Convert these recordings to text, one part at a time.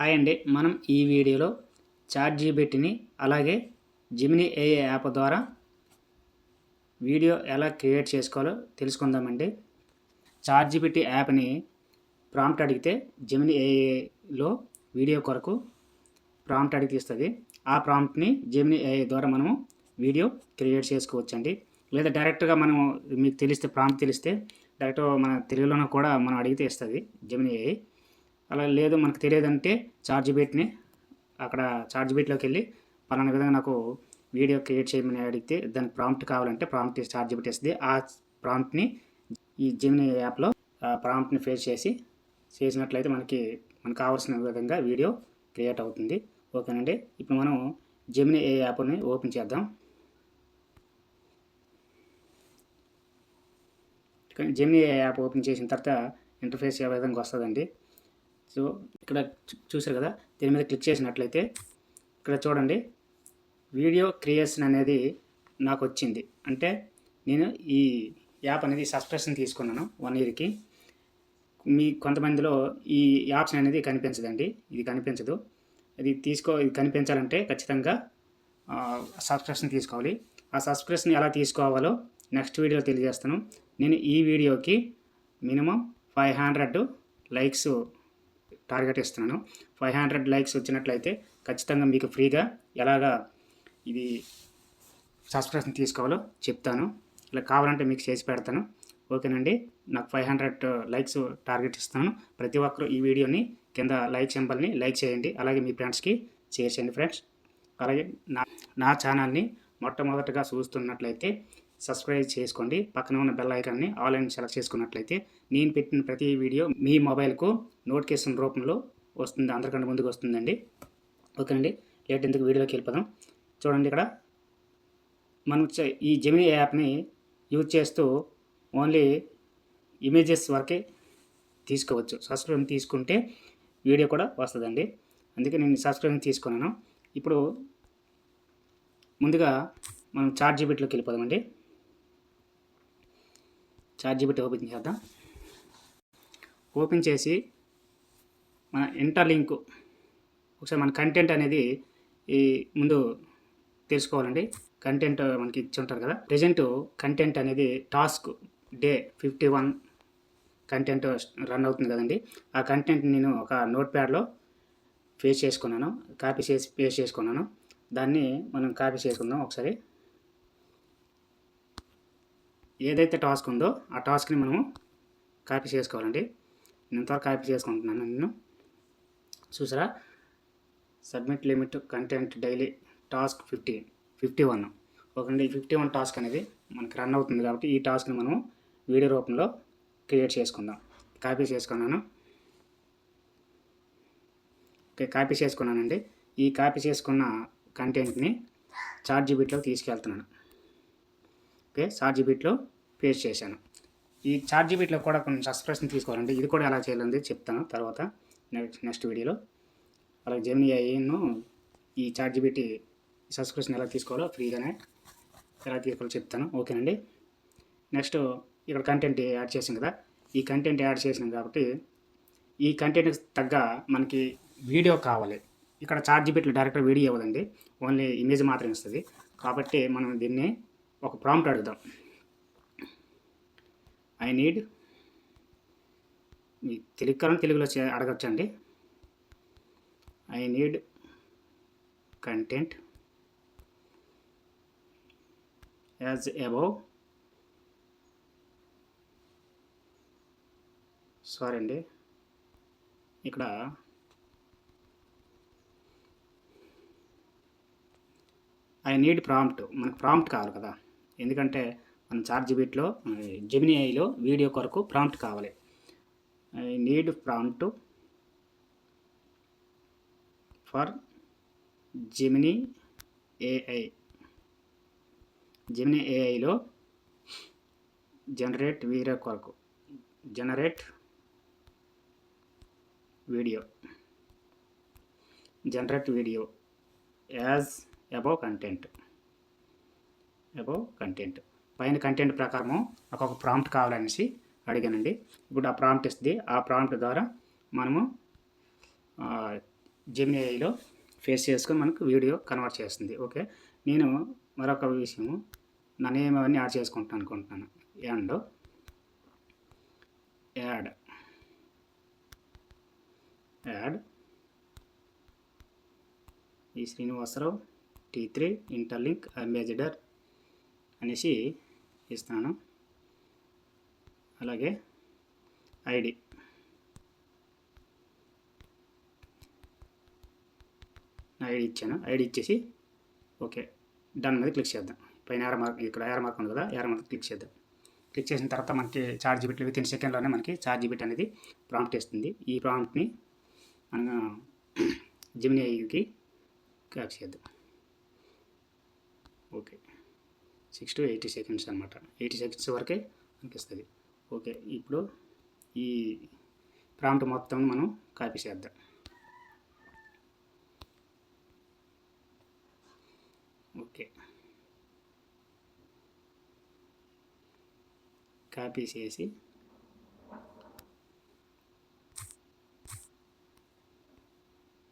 Hi అండి. మనం ఈ వీడియోలో చాట్ జీబీటీని అలాగే జిమిని ఏఏ యాప్ ద్వారా వీడియో ఎలా క్రియేట్ చేసుకోవాలో తెలుసుకుందామండి. చాట్ జీబీటీ యాప్ని ప్రాంప్ట్ అడిగితే జిమిని ఏఏలో వీడియో కొరకు ప్రాంప్ట్ అడిగి ఇస్తుంది ఆ ప్రాంప్ట్ని జిమిని ఏఐ ద్వారా మనము వీడియో క్రియేట్ చేసుకోవచ్చండి. లేదా డైరెక్ట్గా మనము మీకు తెలిస్తే ప్రాంప్ట్ తెలిస్తే డైరెక్ట్ మన తెలుగులోనూ కూడా మనం అడిగితే ఇస్తుంది జిమిని ఏఐ అలా లేదు మనకు తెలియదంటే చార్జ్ బీట్ని అక్కడ చార్జ్ బీట్లోకి వెళ్ళి పలానా విధంగా నాకు వీడియో క్రియేట్ చేయమని అడిగితే దానికి ప్రాంప్ట్ కావాలంటే ప్రాంప్ట్ చార్జ్ బీట్ వేస్తుంది ఆ ప్రాంప్ట్ని ఈ జెమిని యాప్లో ఆ ప్రాంప్ట్ని ఫేస్ చేసి చేసినట్లయితే మనకి మనకు కావాల్సిన విధంగా వీడియో క్రియేట్ అవుతుంది. ఓకేనండి ఇప్పుడు మనం జెమిని ఏ యాప్ని ఓపెన్ చేద్దాం. జెమిని ఏ యాప్ ఓపెన్ చేసిన తర్వాత ఇంటర్ఫేస్ ఏ విధంగా వస్తుందండి? సో ఇక్కడ చూ- చూసారు కదా? దీని మీద క్లిక్ చేసినట్లయితే ఇక్కడ చూడండి. వీడియో క్రియేషన్ అనేది నాకు వచ్చింది అంటే నేను ఈ యాప్ అనేది సబ్స్క్రిప్షన్ తీసుకున్నాను వన్ ఇయర్కి. మీ కొంతమందిలో ఈ యాప్స్ అనేది కనిపించదండి. ఇది కనిపించదు. ఇది తీసుకో ఇది కనిపించాలంటే ఖచ్చితంగా సబ్స్క్రిప్షన్ తీసుకోవాలి. ఆ సబ్స్క్రిప్షన్ ఎలా తీసుకోవాలో నెక్స్ట్ వీడియోలో తెలియజేస్తాను. నేను ఈ వీడియోకి minimum five hundred likes target ఇస్తున్నాను ఫైవ్ హండ్రెడ్ లైక్స్ వచ్చినట్లయితే ఖచ్చితంగా మీకు ఫ్రీగా ఎలాగా ఇది సబ్స్క్రిప్షన్ తీసుకోవాలో చెప్తాను. ఇలా కావాలంటే మీకు చేసి పెడతాను. ఓకేనండి? నాకు ఫైవ్ హండ్రెడ్ లైక్స్ టార్గెట్ ఇస్తాను ప్రతి ఒక్కరు ఈ వీడియోని కింద లైక్ సింబల్ని లైక్ చేయండి. అలాగే మీ ఫ్రెండ్స్కి షేర్ చేయండి ఫ్రెండ్స్. అలాగే నా నా ఛానల్ని మొట్టమొదటగా చూస్తున్నట్లయితే సబ్స్క్రైబ్ చేసుకోండి. పక్కన ఉన్న బెల్ ఐకాన్ని ఆల్ అండ్ సెలెక్ట్ చేసుకున్నట్లయితే నేను పెట్టిన ప్రతి వీడియో మీ మొబైల్కు నోటిఫికేషన్ రూపంలో వస్తుంది. అందరికంటే ముందుకు వస్తుందండి. ఓకేనండి లేట్ ఎందుకు వీడియోలోకి వెళ్ళిపోదాం. చూడండి ఇక్కడ. మనం ఈ జెమిని యాప్ని యూజ్ చేస్తూ ఓన్లీ ఇమేజెస్ వరకే తీసుకోవచ్చు. సబ్స్క్రైబ్ తీసుకుంటే వీడియో కూడా వస్తుందండి. అందుకే నేను సబ్స్క్రైబ్ తీసుకున్నాను. ఇప్పుడు ముందుగా మనం చార్ట్ జీబీట్లోకి వెళ్ళిపోదామండి. చార్ట్ జీబీటీ ఓపెన్ చేద్దాం. ఓపెన్ చేసి మన ఇంటర్ లింకు ఒకసారి మన కంటెంట్ అనేది ఈ ముందు తెలుసుకోవాలండి. కంటెంట్ మనకి ఇచ్చి ఉంటారు కదా. ప్రజెంట్ కంటెంట్ అనేది task day fifty one content run అవుతుంది కదండి. ఆ కంటెంట్ నేను ఒక నోట్ ప్యాడ్లో పేస్ట్ చేసుకున్నాను. కాపీ చేసి పేస్ట్ చేసుకున్నాను. దాన్ని మనం కాపీ చేసుకుందాం ఒకసారి. ఏదైతే టాస్క్ ఉందో ఆ టాస్క్ని మనము కాపీ చేసుకోవాలండి. నేను ఇంతవరకు కాపీ చేసుకుంటున్నాను నేను. చూసారా? Submit limit content daily task fifty fifty one. Okay ఈ ఫిఫ్టీ వన్ టాస్క్ అనేది మనకు రన్ అవుతుంది కాబట్టి ఈ టాస్క్ని మనం వీడియో రూపంలో క్రియేట్ చేసుకుందాం. కాపీ చేసుకున్నాను. ఓకే కాపీ చేసుకున్నానండి. ఈ కాపీ చేసుకున్న కంటెంట్ని చార్ట్ జీబీట్లో తీసుకెళ్తున్నాను. ఓకే చార్ట్ జీబీట్లో పేస్ట్ చేశాను. ఈ చార్ట్ జీబీట్లో కూడా కొన్ని సబ్స్క్రిప్షన్ తీసుకోవాలండి ఇది కూడా ఎలా చేయాలని చెప్తాను తర్వాత నెక్స్ట్ నెక్స్ట్ వీడియోలో. అలాగే జెమిని అయ్యను ఈ చార్ట్ జీబీటీ సబ్స్క్రిప్షన్ ఎలా తీసుకోవాలో ఫ్రీగానే ఎలా తీసుకోవాలో చెప్తాను. ఓకేనండి? నెక్స్ట్ ఇక్కడ కంటెంట్ యాడ్ చేసాం కదా ఈ కంటెంట్ యాడ్ చేసినాం కాబట్టి ఈ కంటెంట్కి తగ్గ మనకి వీడియో కావాలి. ఇక్కడ చార్జ్ జీబీట్లో డైరెక్ట్ వీడియో ఇవ్వదండి ఓన్లీ ఇమేజ్ మాత్రమే ఇస్తుంది కాబట్టి మనం దీన్ని ఒక ప్రాంప్ట్ అడుగుదాం. ఐ నీడ్ మీ తెలుగు కాలం తెలుగులో అడగచ్చండి. I need content as above sorry అండి. ఇక్కడ ఐ నీడ్ ప్రాంప్ట్ మనకు ప్రాంప్ట్ కావాలి కదా. ఎందుకంటే మన చార్జ్ బీట్లో జెమిని ఐలో వీడియో కొరకు ప్రాంప్ట్ కావాలి. I need prompt for Gemini AI Gemini ఏఐలో generate video కొరకు. Generate video. Generate video as above content. Above content పైన కంటెంట్ ప్రకారము నాకు ఒక ప్రాంప్ట్ కావాలనేసి అడిగానండి. ఇప్పుడు ఆ ప్రాంప్ట్ ఇస్తుంది. ఆ ప్రాంప్ట్ ద్వారా మనము ఆ, ఫేస్ చేసుకొని మనకు వీడియో కన్వర్ట్ చేస్తుంది. ఓకే నేను మరొక విషయము నా నేమ్ అవన్నీ యాడ్ చేసుకుంటాను అనుకుంటున్నాను. అండ్ యాడ్ యాడ్ ఈ Srinivasa Rao T three interlink ambassador అనేసి ఇస్తాను అలాగే ఐడి. ఐడి ఇచ్చాను. ఐడి ఇచ్చేసి ఓకే. డన్ మీద క్లిక్ చేద్దాం. పైన ఏర మార్క్ ఇక్కడ ఏర మార్క్ ఉంది కదా ఏర మార్క్ క్లిక్ చేద్దాం. క్లిక్ చేసిన తర్వాత మనకి చార్జ్ బిట్లు విత్ ఇన్ సెకండ్లోనే మనకి చార్జ్ బిట్ అనేది ప్రాంప్ట్ ఇస్తుంది ఈ ప్రాంప్ట్ని మనం జిమిని క్యాప్ చేద్దాం. Okay. Six to eighty seconds అనమాట ఎయిటీ సెకండ్స్ వరకే అనిపిస్తుంది. ఓకే ఇప్పుడు ఈ ప్రాంప్ట్ మొత్తం మనం కాపీ చేద్దాం. ఓకే. కాపీ చేసి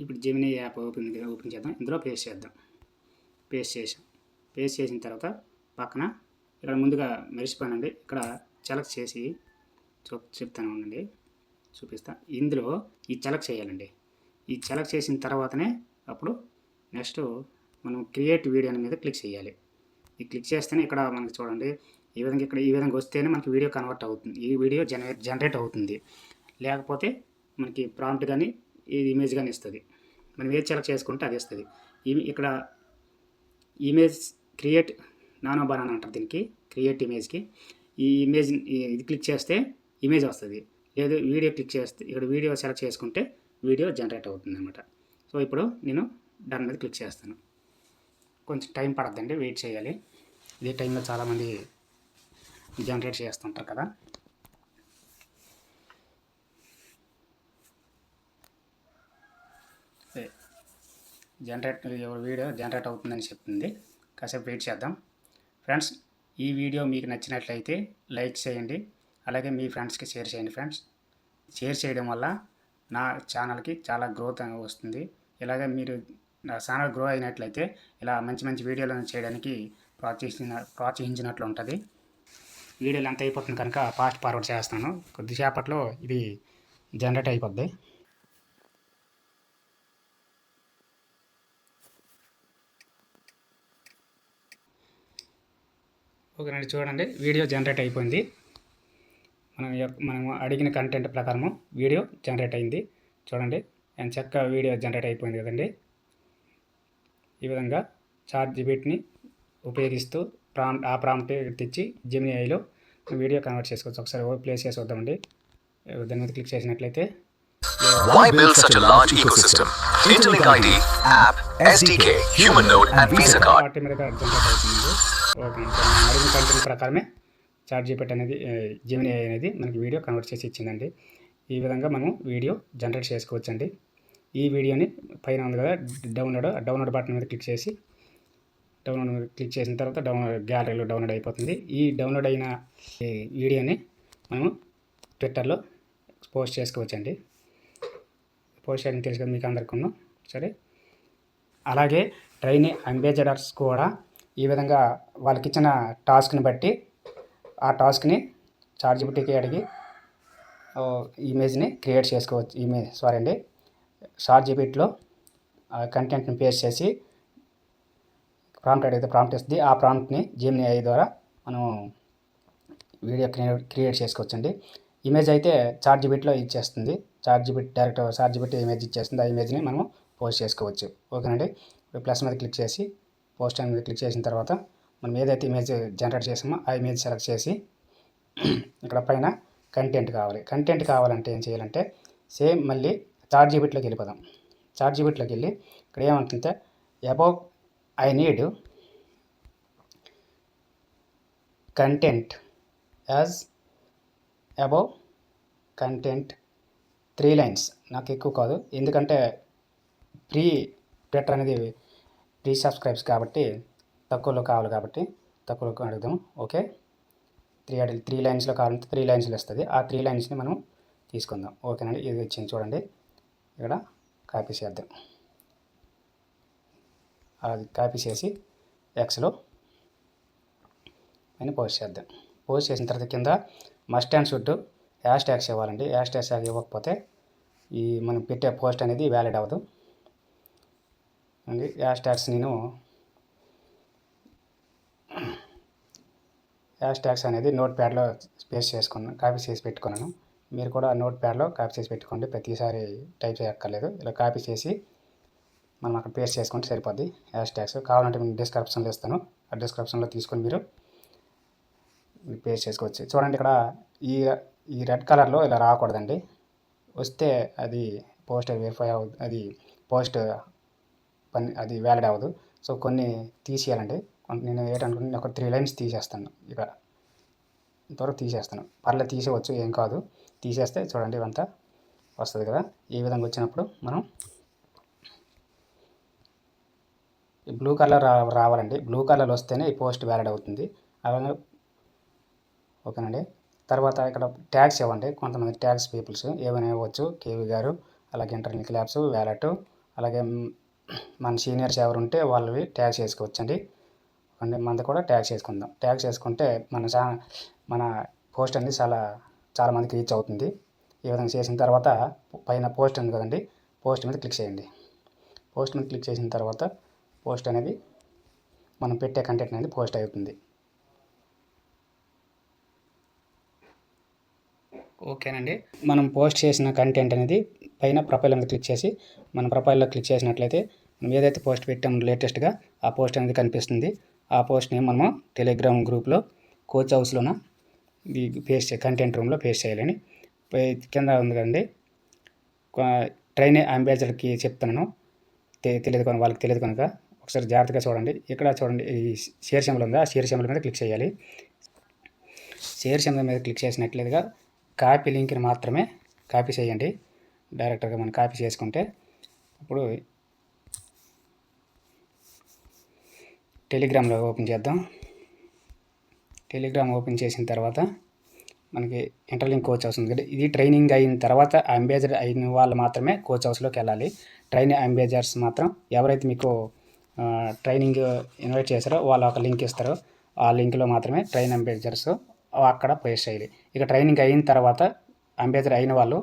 ఇప్పుడు జెమినీ యాప్ ఓపెన్ ఓపెన్ చేద్దాం. ఇందులో పేస్ట్ చేద్దాం. పేస్ట్ చేసాం. పేస్ట్ చేసిన తర్వాత పక్కన. ఇక్కడ ముందుగా మెరిసిపోయానండి ఇక్కడ సెలెక్ట్ చేసి చూ చెప్తాను ఉండండి. చూపిస్తా. ఇందులో ఈ సెలెక్ట్ చేయాలండి. ఈ సెలెక్ట్ చేసిన తర్వాతనే అప్పుడు నెక్స్ట్ మనం క్రియేట్ వీడియో మీద క్లిక్ చేయాలి. ఈ క్లిక్ చేస్తేనే ఇక్కడ మనకి చూడండి ఈ విధంగా ఇక్కడ ఈ విధంగా వస్తేనే మనకి వీడియో కన్వర్ట్ అవుతుంది. ఈ వీడియో జనరేట్ జనరేట్ అవుతుంది. లేకపోతే మనకి ప్రాంప్ట్ కానీ ఇది ఇమేజ్ కానీ ఇస్తుంది. మనం ఏది సెలెక్ట్ చేసుకుంటే అది ఇస్తుంది. ఇక్కడ ఇమేజ్ క్రియేట్ నానో బనానా అంటారు దీనికి క్రియేట్ ఇమేజ్కి ఈ ఇమేజ్ ఇది క్లిక్ చేస్తే ఇమేజ్ వస్తుంది. లేదు వీడియో క్లిక్ చేస్తే ఇక్కడ వీడియో సెలెక్ట్ చేసుకుంటే వీడియో జనరేట్ అవుతుంది అనమాట సో ఇప్పుడు నేను దాని మీద క్లిక్ చేస్తాను. కొంచెం టైం పడద్దండి వెయిట్ చేయాలి. ఇదే టైంలో చాలామంది జనరేట్ చేస్తుంటారు కదా. జనరేట్ వీడియో జనరేట్ అవుతుందని చెప్తుంది కాసేపు వెయిట్ చేద్దాం. ఫ్రెండ్స్ ఈ వీడియో మీకు నచ్చినట్లయితే లైక్ చేయండి అలాగే మీ ఫ్రెండ్స్కి షేర్ చేయండి ఫ్రెండ్స్. షేర్ చేయడం వల్ల నా ఛానల్కి చాలా గ్రోత్ వస్తుంది. ఇలాగే మీరు నా ఛానల్ గ్రో అయినట్లయితే ఇలా మంచి మంచి వీడియోలను చేయడానికి ప్రోత్సహించిన ప్రోత్సహించినట్లు ఉంటుంది. వీడియోలు ఎంత అయిపోతుంది కనుక ఫాస్ట్ ఫార్వర్డ్ చేస్తాను. కొద్దిసేపట్లో ఇది జనరేట్ అయిపోద్ది. ఓకేనండి చూడండి. వీడియో జనరేట్ అయిపోయింది. మనం మనం అడిగిన కంటెంట్ ప్రకారము వీడియో జనరేట్ అయింది. చూడండి. ఎంత చక్కగా వీడియో జనరేట్ అయిపోయింది కదండి. ఈ విధంగా చార్ట్ జీబీట్ని ఉపయోగిస్తూ ప్రాంప్ట్ ఆ ప్రాంప్ట్ తెచ్చి జెమిని ఐలో వీడియో కన్వర్ట్ చేసుకోవచ్చు. ఒకసారి ప్లే చేసి వద్దామండి దాని మీద క్లిక్ చేసినట్లయితే Why build such a large ecosystem? Interlink ID, app, SDK, human node, and Visa card. Okay అడిగిన కంటెంట్ ప్రకారమే చాట్ జీపీటీ అనేది జిమిని అనేది మనకి వీడియో కన్వర్ట్ చేసి ఇచ్చిందండి. ఈ విధంగా మనం వీడియో జనరేట్ చేసుకోవచ్చండి. ఈ వీడియోని పైన ఉంది కదా డౌన్లోడ్ డౌన్లోడ్ బటన్ మీద క్లిక్ చేసి డౌన్లోడ్ మీద క్లిక్ చేసిన తర్వాత డౌన్లోడ్ గ్యాలరీలో డౌన్లోడ్ అయిపోతుంది. ఈ డౌన్లోడ్ అయిన వీడియోని మనము ట్విట్టర్లో పోస్ట్ చేసుకోవచ్చండి. పోస్ట్ చేయడం తెలుసు కదా మీకు అందరికీ సరే. అలాగే ట్రైనీ అంబాసిడర్స్ కూడా ఈ విధంగా వాళ్ళకి ఇచ్చిన టాస్క్ని బట్టి ఆ టాస్క్ని చార్జిబిటీకి అడిగి ఇమేజ్ని క్రియేట్ చేసుకోవచ్చు. ఇమేజ్ సారీ అండి షార్ట్ జీబీట్లో కంటెంట్ని పేస్ట్ చేసి ప్రాంప్ట్ అడిగితే ప్రాంప్ట్ ఇస్తుంది. ఆ ప్రాంప్ట్ని జిమ్ని ఐ ద్వారా మనం వీడియో క్రియేట్ క్రియేట్ చేసుకోవచ్చండి. ఇమేజ్ అయితే చార్ట్ జీబీట్లో ఇచ్చేస్తుంది. Chat GPT direct chat GPT image ఇచ్చేస్తుంది. ఆ ఇమేజ్ని మనం పోస్ట్ చేసుకోవచ్చు. ఓకేనండి? ప్లస్ మీద క్లిక్ చేసి పోస్ట్ అనేది క్లిక్ చేసిన తర్వాత మనం ఏదైతే ఇమేజ్ జనరేట్ చేసామో ఆ ఇమేజ్ సెలెక్ట్ చేసి ఇక్కడ పైన కంటెంట్ కావాలి. కంటెంట్ కావాలంటే ఏం చేయాలంటే సేమ్ మళ్ళీ చార్ట్ జీబీట్లోకి వెళ్ళిపోదాం. చార్ట్ జీబీట్లోకి వెళ్ళి ఇక్కడ ఏమంటుంటే above I need content as above content three lines నాకు ఎక్కువ కాదు. ఎందుకంటే ప్రీ ట్విట్టర్ అనేది రీసబ్స్క్రైబ్స్ కాబట్టి తక్కువలో కావాలి కాబట్టి తక్కువలో అడుగుదాం ఓకే. త్రీ అడి త్రీ లైన్స్లో కావాలంటే త్రీ లైన్స్లో వస్తుంది. ఆ త్రీ లైన్స్ని మనం తీసుకుందాం. ఓకేనండి ఇది వచ్చింది చూడండి. ఇక్కడ కాపీ చేద్దాం. అది కాపీ చేసి ఎక్స్లో అని పోస్ట్ చేద్దాం. పోస్ట్ చేసిన తర్వాత కింద must and should hash tags ఇవ్వాలండి. హ్యాష్ ట్యాగ్స్ ఇవ్వకపోతే ఈ మనం పెట్టే పోస్ట్ అనేది వ్యాలిడ్ అవ్వదు. అండి హ్యాష్ నేను. హ్యాష్ అనేది నోట్ ప్యాడ్లో స్పేస్ చేసుకున్నాను కాపీ చేసి పెట్టుకున్నాను. మీరు కూడా నోట్ ప్యాడ్లో కాపీ చేసి పెట్టుకోండి ప్రతిసారి టైప్ చేయక్కర్లేదు. ఇలా కాపీ చేసి మనం అక్కడ పేస్ట్ చేసుకుంటే సరిపోద్ది. హ్యాష్ కావాలంటే నేను డిస్క్రిప్షన్లో ఇస్తాను. ఆ డిస్క్రిప్షన్లో తీసుకొని మీరు పేస్ట్ చేసుకోవచ్చు. చూడండి ఇక్కడ ఈ ఈ రెడ్ కలర్లో ఇలా రాకూడదండి. వస్తే అది పోస్ట్ వెరిఫై అవుతుంది అది పోస్ట్ పని అది వ్యాలిడ్ అవ్వదు. సో కొన్ని తీసేయాలండి. నేను ఏంటనుకుంటే ఒక త్రీ లైన్స్ తీసేస్తాను. ఇక ఇంతవరకు తీసేస్తాను. పర్లేదు తీసేవచ్చు ఏం కాదు. తీసేస్తే చూడండి ఇవంతా వస్తుంది కదా. ఈ విధంగా వచ్చినప్పుడు మనం ఈ బ్లూ కలర్ రా రావాలండి. బ్లూ కలర్ వస్తేనే ఈ పోస్ట్ వ్యాలిడ్ అవుతుంది. అలాగే ఓకేనండి. తర్వాత ఇక్కడ ట్యాగ్స్ ఇవ్వండి. కొంతమంది ట్యాగ్స్ పీపుల్స్ ఏమైనా ఇవ్వచ్చు. కేవీ గారు అలాగే ఇంటర్నెట్ ల్యాబ్స్ వ్యాలెట్ అలాగే మన సీనియర్స్ ఎవరు ఉంటే వాళ్ళవి ట్యాగ్స్ వేసుకోవచ్చండి అంటే మనది కూడా ట్యాగ్స్ వేసుకుందాం ట్యాగ్స్ వేసుకుంటే మన చా మన పోస్ట్ అనేది చాలా చాలా మందికి రీచ్ అవుతుంది. ఈ విధంగా చేసిన తర్వాత పైన పోస్ట్ ఉంది కదండి. పోస్ట్ మీద క్లిక్ చేయండి. పోస్ట్ మీద క్లిక్ చేసిన తర్వాత పోస్ట్ అనేది మనం పెట్టే కంటెంట్ అనేది పోస్ట్ అవుతుంది. ఓకేనండి. మనం పోస్ట్ చేసిన కంటెంట్ అనేది పైన ప్రొఫైల్ మీద క్లిక్ చేసి మన ప్రొఫైల్లో క్లిక్ చేసినట్లయితే మనం ఏదైతే పోస్ట్ పెట్టామో లేటెస్ట్గా ఆ పోస్ట్ అనేది కనిపిస్తుంది. ఆ పోస్ట్ని మనము టెలిగ్రామ్ గ్రూప్లో కోచ్ హౌస్లోన ఈ పేస్ట్ కంటెంట్ రూమ్లో పేస్ట్ చేయాలని. కింద ఉంది కదండి. ట్రైన్ అంబాసిడర్కి చెప్తున్నాను. తెలియదు కనుక వాళ్ళకి తెలియదు కనుక ఒకసారి జాగ్రత్తగా చూడండి. ఇక్కడ చూడండి ఈ షేర్ సింబల్ ఉందా? ఆ షేర్ సింబల్ మీద క్లిక్ చేయాలి. షేర్ సింబల్ మీద క్లిక్ చేసినట్లేదుగా కాపీ లింక్ని మాత్రమే కాపీ చేయండి. డైరెక్ట్గా మనం కాపీ చేసుకుంటే ఇప్పుడు టెలిగ్రామ్లో ఓపెన్ చేద్దాం. టెలిగ్రామ్ ఓపెన్ చేసిన తర్వాత మనకి ఇంటర్లింక్ కోచ్ హౌస్ ఉంది కదా ఇది ట్రైనింగ్ అయిన తర్వాత అంబేజర్ అయిన వాళ్ళు మాత్రమే కోచ్ హౌస్లోకి వెళ్ళాలి. ట్రైన్ అంబేజర్స్ మాత్రం ఎవరైతే మీకు ట్రైనింగ్ ఇన్వైట్ చేశారో వాళ్ళు ఒక లింక్ ఇస్తారో. ఆ లింక్లో మాత్రమే ట్రైన్ అంబేజర్స్ అక్కడ పేస్ట్ చేయాలి. ఇక ట్రైనింగ్ అయిన తర్వాత అంబేజర్ అయిన వాళ్ళు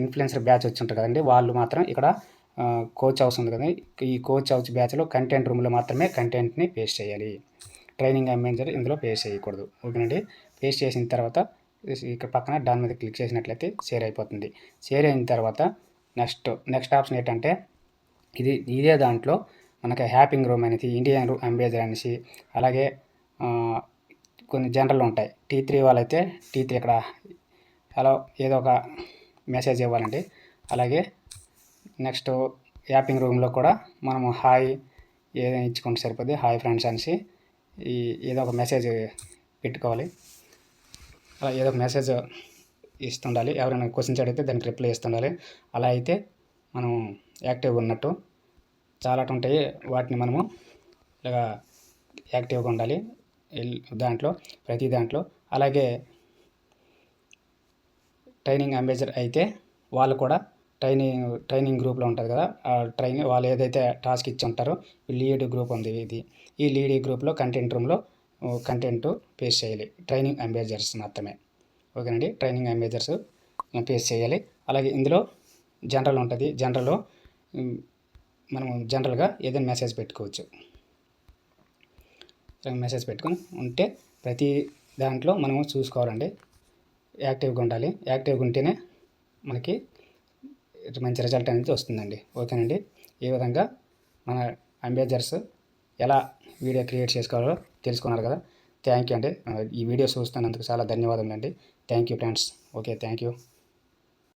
ఇన్ఫ్లుయెన్సర్ బ్యాచ్ వచ్చి ఉంటారు కదండి వాళ్ళు మాత్రం ఇక్కడ కోచ్ హౌస్ ఉంది కదా. ఈ కోచ్ హౌస్ బ్యాచ్లో కంటెంట్ రూమ్లో మాత్రమే కంటెంట్ని పేస్ట్ చేయాలి. ట్రైనింగ్ అంబేజర్ ఇందులో పేస్ట్ చేయకూడదు. ఓకేనండి పేస్ట్ చేసిన తర్వాత ఇక్కడ పక్కన దాని మీద క్లిక్ చేసినట్లయితే షేర్ అయిపోతుంది. షేర్ అయిన తర్వాత నెక్స్ట్ నెక్స్ట్ ఆప్షన్ ఏంటంటే ఇది ఇదే దాంట్లో మనకి హ్యాపింగ్ రూమ్ అనేది ఇండియన్ రూమ్ అంబేజర్ అనేసి అలాగే కొన్ని జనరల్ ఉంటాయి. టీ త్రీ వాళ్ళైతే టీ త్రీ ఇక్కడ హలో ఏదో ఒక మెసేజ్ ఇవ్వాలండి. అలాగే నెక్స్ట్ యాపింగ్ రూమ్లో కూడా మనము హాయ్ ఏదైనా ఇచ్చుకుంటే సరిపోద్ది. హాయ్ ఫ్రెండ్స్ అనేసి ఈ ఏదో ఒక మెసేజ్ పెట్టుకోవాలి. అలా ఏదో ఒక మెసేజ్ ఇస్తుండాలి. ఎవరైనా క్వశ్చన్స్ అడిగితే దానికి రిప్లై ఇస్తుండాలి. అలా అయితే మనం యాక్టివ్గా ఉన్నట్టు చాలా ఉంటాయి వాటిని మనము ఇలాగా యాక్టివ్గా ఉండాలి. దాంట్లో ప్రతి దాంట్లో. అలాగే ట్రైనింగ్ అంబేజర్ అయితే వాళ్ళు కూడా ట్రైనింగ్ ట్రైనింగ్ గ్రూప్లో ఉంటుంది కదా ఆ ట్రైనింగ్ వాళ్ళు ఏదైతే టాస్క్ ఇచ్చి ఉంటారో లీడ్ గ్రూప్ ఉంది ఇది. ఈ లీడ్ గ్రూప్లో కంటెంట్ రూమ్లో కంటెంట్ పేస్ట్ చేయాలి. ట్రైనింగ్ అంబేజర్స్ మాత్రమే. ఓకేనండి? ట్రైనింగ్ అంబేజర్స్ పేస్ట్ చేయాలి. అలాగే ఇందులో జనరల్ ఉంటుంది. జనరల్లో మనం జనరల్గా ఏదైనా మెసేజ్ పెట్టుకోవచ్చు. మెసేజ్ పెట్టుకొని ఉంటే ప్రతి దాంట్లో మనము చూసుకోవాలండి. యాక్టివ్గా ఉండాలి. యాక్టివ్గా ఉంటేనే మనకి మంచి రిజల్ట్ అనేది వస్తుందండి. ఓకేనండి? ఈ విధంగా మన అంబేజర్స్ ఎలా వీడియో క్రియేట్ చేసుకోవాలో తెలుసుకున్నారు కదా? థ్యాంక్ యూ అండి. ఈ వీడియో చూస్తున్నందుకు చాలా ధన్యవాదములు అండి thank you friends okay thank you